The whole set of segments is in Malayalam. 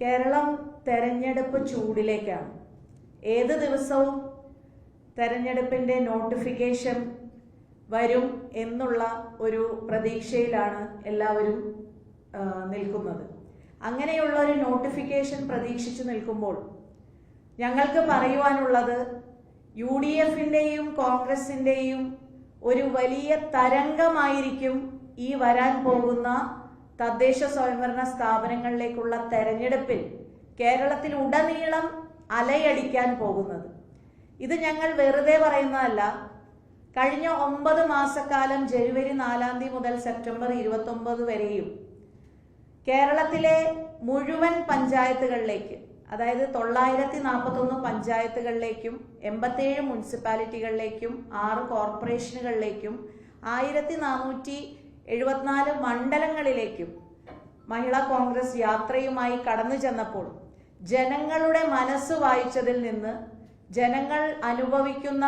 കേരളം തെരഞ്ഞെടുപ്പ് ചൂടിലേക്കാണ്. ഏത് ദിവസവും തെരഞ്ഞെടുപ്പിന്റെ നോട്ടിഫിക്കേഷൻ വരും എന്നുള്ള ഒരു പ്രതീക്ഷയിലാണ് എല്ലാവരും നിൽക്കുന്നത്. അങ്ങനെയുള്ള ഒരു നോട്ടിഫിക്കേഷൻ പ്രതീക്ഷിച്ചു നിൽക്കുമ്പോൾ ഞങ്ങൾക്ക് പറയുവാനുള്ളത് യു ഡി എഫിന്റെയും കോൺഗ്രസിന്റെയും ഒരു വലിയ തരംഗമായിരിക്കും ഈ വരാൻ പോകുന്ന തദ്ദേശ സ്വയംഭരണ സ്ഥാപനങ്ങളിലേക്കുള്ള തെരഞ്ഞെടുപ്പിൽ കേരളത്തിൽ ഉടനീളം അലയടിക്കാൻ പോകുന്നത്. ഇത് ഞങ്ങൾ വെറുതെ പറയുന്നതല്ല. കഴിഞ്ഞ ഒമ്പത് മാസക്കാലം ജനുവരി നാലാം തീയതി മുതൽ സെപ്റ്റംബർ ഇരുപത്തി ഒമ്പത് വരെയും കേരളത്തിലെ മുഴുവൻ പഞ്ചായത്തുകളിലേക്ക് അതായത് തൊള്ളായിരത്തി നാൽപ്പത്തൊന്ന് പഞ്ചായത്തുകളിലേക്കും എൺപത്തേഴ് മുനിസിപ്പാലിറ്റികളിലേക്കും ആറ് കോർപ്പറേഷനുകളിലേക്കും ആയിരത്തി നാനൂറ്റി എഴുപത്തിനാല് മണ്ഡലങ്ങളിലേക്കും മഹിളാ കോൺഗ്രസ് യാത്രയുമായി കടന്നു ചെന്നപ്പോൾ ജനങ്ങളുടെ മനസ്സ് വായിച്ചതിൽ നിന്ന് ജനങ്ങൾ അനുഭവിക്കുന്ന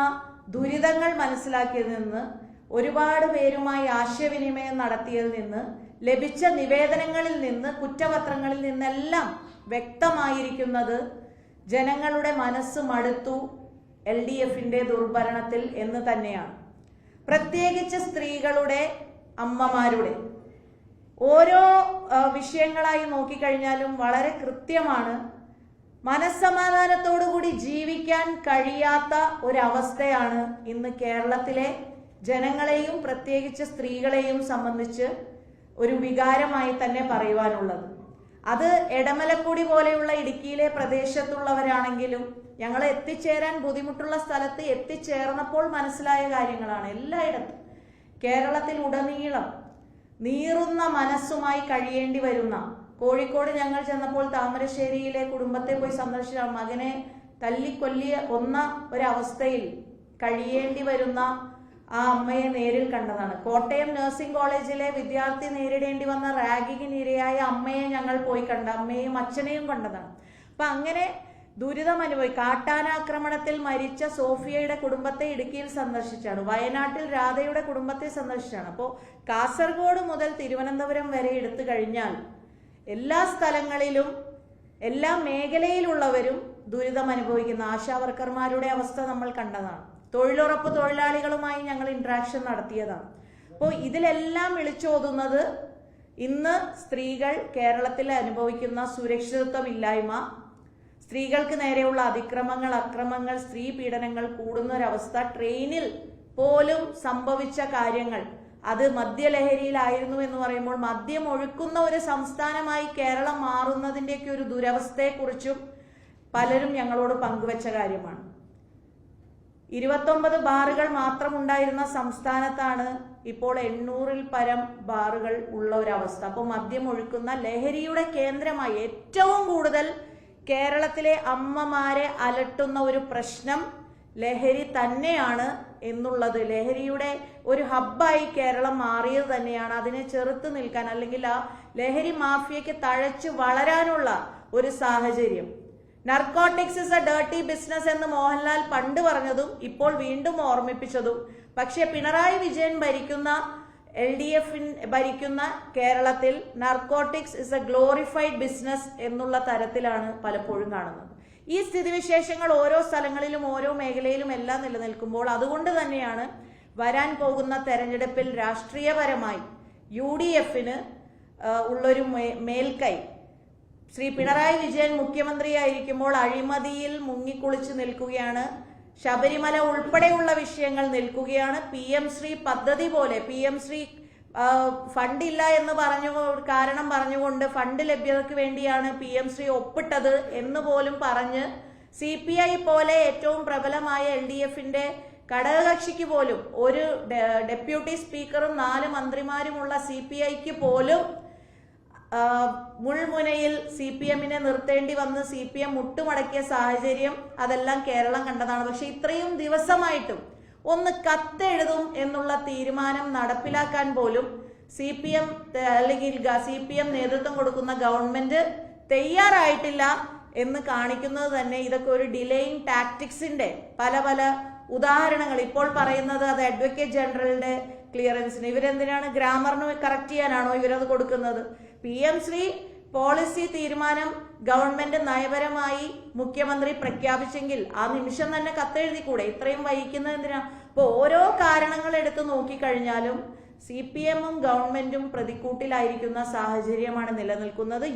ദുരിതങ്ങൾ മനസ്സിലാക്കിയതിൽ നിന്ന് ഒരുപാട് പേരുമായി ആശയവിനിമയം നടത്തിയതിൽ നിന്ന് ലഭിച്ച നിവേദനങ്ങളിൽ നിന്ന് കുറ്റപത്രങ്ങളിൽ നിന്നെല്ലാം വ്യക്തമായിരിക്കുന്നത് ജനങ്ങളുടെ മനസ്സ് മടുത്തു എൽ ഡി എഫിന്റെ ദുർഭരണത്തിൽ എന്ന് തന്നെയാണ്. പ്രത്യേകിച്ച് സ്ത്രീകളുടെ അമ്മമാരുടെ. ഓരോ വിഷയങ്ങളായി നോക്കിക്കഴിഞ്ഞാലും വളരെ കൃത്യമാണ്. മനസ്സമാധാനത്തോടുകൂടി ജീവിക്കാൻ കഴിയാത്ത ഒരവസ്ഥയാണ് ഇന്ന് കേരളത്തിലെ ജനങ്ങളെയും പ്രത്യേകിച്ച് സ്ത്രീകളെയും സംബന്ധിച്ച് ഒരു വികാരമായി തന്നെ പറയുവാനുള്ളത്. അത് എടമലക്കുടി പോലെയുള്ള ഇടുക്കിയിലെ പ്രദേശത്തുള്ളവരാണെങ്കിലും ഞങ്ങൾ എത്തിച്ചേരാൻ ബുദ്ധിമുട്ടുള്ള സ്ഥലത്ത് എത്തിച്ചേർന്നപ്പോൾ മനസ്സിലായ കാര്യങ്ങളാണ് എല്ലായിടത്തും. കേരളത്തിൽ ഉടനീളം നീറുന്ന മനസ്സുമായി കഴിയേണ്ടി വരുന്ന. കോഴിക്കോട് ഞങ്ങൾ ചെന്നപ്പോൾ താമരശ്ശേരിയിലെ കുടുംബത്തെ പോയി സന്ദർശിച്ച മകനെ തല്ലിക്കൊല്ലിയ ഒന്ന ഒരവസ്ഥയിൽ കഴിയേണ്ടി വരുന്ന ആ അമ്മയെ നേരിൽ കണ്ടതാണ്. കോട്ടയം നഴ്സിംഗ് കോളേജിലെ വിദ്യാർത്ഥി നേരിടേണ്ടി വന്ന റാഗിങ്ങിനിരയായ അമ്മയെ ഞങ്ങൾ പോയി കണ്ട അമ്മയെയും അച്ഛനെയും കണ്ടതാണ്. അപ്പൊ അങ്ങനെ ദുരിതം അനുഭവി കാട്ടാനാക്രമണത്തിൽ മരിച്ച സോഫിയയുടെ കുടുംബത്തെ ഇടുക്കിയിൽ സന്ദർശിച്ചാണ്. വയനാട്ടിൽ രാധയുടെ കുടുംബത്തെ സന്ദർശിച്ചാണ്. അപ്പോൾ കാസർഗോഡ് മുതൽ തിരുവനന്തപുരം വരെ എടുത്തു കഴിഞ്ഞാൽ എല്ലാ സ്ഥലങ്ങളിലും എല്ലാ മേഖലയിലുള്ളവരും ദുരിതം അനുഭവിക്കുന്ന ആശാവർക്കർമാരുടെ അവസ്ഥ നമ്മൾ കണ്ടതാണ്. തൊഴിലുറപ്പ് തൊഴിലാളികളുമായി ഞങ്ങൾ ഇന്ററാക്ഷൻ നടത്തിയതാണ്. അപ്പോൾ ഇതിലെല്ലാം വിളിച്ചോതുന്നത് ഇന്ന് സ്ത്രീകൾ കേരളത്തിൽ അനുഭവിക്കുന്ന സുരക്ഷിതത്വമില്ലായ്മ സ്ത്രീകൾക്ക് നേരെയുള്ള അതിക്രമങ്ങൾ അക്രമങ്ങൾ സ്ത്രീ പീഡനങ്ങൾ കൂടുന്ന ഒരവസ്ഥ ട്രെയിനിൽ പോലും സംഭവിച്ച കാര്യങ്ങൾ. അത് മദ്യലഹരിയിലായിരുന്നു എന്ന് പറയുമ്പോൾ മദ്യം ഒഴുക്കുന്ന ഒരു സംസ്ഥാനമായി കേരളം മാറുന്നതിന്റെയൊക്കെ ഒരു ദുരവസ്ഥയെക്കുറിച്ചും പലരും ഞങ്ങളോട് പങ്കുവച്ച കാര്യമാണ്. ഇരുപത്തൊമ്പത് ബാറുകൾ മാത്രം ഉണ്ടായിരുന്ന സംസ്ഥാനത്താണ് ഇപ്പോൾ എണ്ണൂറിൽ പരം ബാറുകൾ ഉള്ള ഒരവസ്ഥ. അപ്പോൾ മദ്യം ഒഴുക്കുന്ന ലഹരിയുടെ കേന്ദ്രമായി ഏറ്റവും കൂടുതൽ കേരളത്തിലെ അമ്മമാരെ അലട്ടുന്ന ഒരു പ്രശ്നം ലഹരി തന്നെയാണ് എന്നുള്ളത്. ലഹരിയുടെ ഒരു ഹബ്ബായി കേരളം മാറിയത് തന്നെയാണ്. അതിനെ ചെറുത്ത് നിൽക്കാൻ അല്ലെങ്കിൽ ആ ലഹരി മാഫിയയ്ക്ക് തഴച്ചു വളരാനുള്ള ഒരു സാഹചര്യം. Narcotics is a dirty business എന്ന് മോഹൻലാൽ പണ്ട് പറഞ്ഞതും ഇപ്പോൾ വീണ്ടും ഓർമ്മിപ്പിച്ചതും. പക്ഷേ പിണറായി വിജയൻ ഭരിക്കുന്ന എൽ ഡി എഫിൻ ഭരിക്കുന്ന കേരളത്തിൽ narcotics is a glorified business എന്നുള്ള തരത്തിലാണ് പലപ്പോഴും കാണുന്നത്. ഈ സ്ഥിതിവിശേഷങ്ങൾ ഓരോ സ്ഥലങ്ങളിലും ഓരോ മേഖലയിലും എല്ലാം നിലനിൽക്കുമ്പോൾ അതുകൊണ്ട് തന്നെയാണ് വരാൻ പോകുന്ന തെരഞ്ഞെടുപ്പിൽ രാഷ്ട്രീയപരമായി യു ഡി എഫിന് ഉള്ളൊരു മേൽക്കൈ. ശ്രീ പിണറായി വിജയൻ മുഖ്യമന്ത്രിയായിരിക്കുമ്പോൾ അഴിമതിയിൽ മുങ്ങിക്കുളിച്ച് നിൽക്കുകയാണ് ശബരിമല ഉൾപ്പെടെയുള്ള വിഷയങ്ങൾ നിൽക്കുകയാണ്. പി എം ശ്രീ പദ്ധതി പോലെ പി എം ശ്രീ ഫണ്ടില്ല എന്ന് പറഞ്ഞു കാരണം പറഞ്ഞുകൊണ്ട് ഫണ്ട് ലഭ്യതയ്ക്ക് വേണ്ടിയാണ് പി എം ശ്രീ ഒപ്പിട്ടത് എന്ന് പോലും പറഞ്ഞ് സി പി ഐ പോലെ ഏറ്റവും പ്രബലമായ എൽ ഡി എഫിന്റെ ഘടകകക്ഷിക്ക് പോലും ഒരു ഡെപ്യൂട്ടി സ്പീക്കറും നാല് മന്ത്രിമാരുമുള്ള സി പി ഐക്ക് പോലും മുൾമുനയിൽ സി പി എമ്മിനെ നിർത്തേണ്ടി വന്ന് സി പി എം മുട്ടുമടക്കിയ സാഹചര്യം അതെല്ലാം കേരളം കണ്ടതാണ്. പക്ഷെ ഇത്രയും ദിവസമായിട്ടും ഒന്ന് കത്തെഴുതും എന്നുള്ള തീരുമാനം നടപ്പിലാക്കാൻ പോലും സി പി എം അല്ലെങ്കിൽ സി പി എം നേതൃത്വം കൊടുക്കുന്ന ഗവൺമെന്റ് തയ്യാറായിട്ടില്ല എന്ന് കാണിക്കുന്നത് തന്നെ ഇതൊക്കെ ഒരു ഡിലേയിങ് ടാക്ടിക്സിന്റെ പല പല ഉദാഹരണങ്ങൾ. ഇപ്പോൾ പറയുന്നത് അത് അഡ്വക്കേറ്റ് ജനറലിന്റെ ക്ലിയറൻസിന്. ഇവരെന്തിനാണ് ഗ്രാമറിന് കറക്റ്റ് ചെയ്യാനാണോ ഇവരത് കൊടുക്കുന്നത്? പി എം ശ്രീ പോളിസി തീരുമാനം ഗവൺമെന്റ് നയപരമായി മുഖ്യമന്ത്രി പ്രഖ്യാപിച്ചെങ്കിൽ ആ നിമിഷം തന്നെ കത്തെഴുതിക്കൂടെ? ഇത്രയും വൈകിക്കുന്നത് എന്തിനാ? അപ്പൊ ഓരോ കാരണങ്ങൾ എടുത്ത് നോക്കിക്കഴിഞ്ഞാലും സി പി എമ്മും ഗവൺമെന്റും പ്രതിക്കൂട്ടിലായിരിക്കുന്ന സാഹചര്യമാണ് നിലനിൽക്കുന്നത്.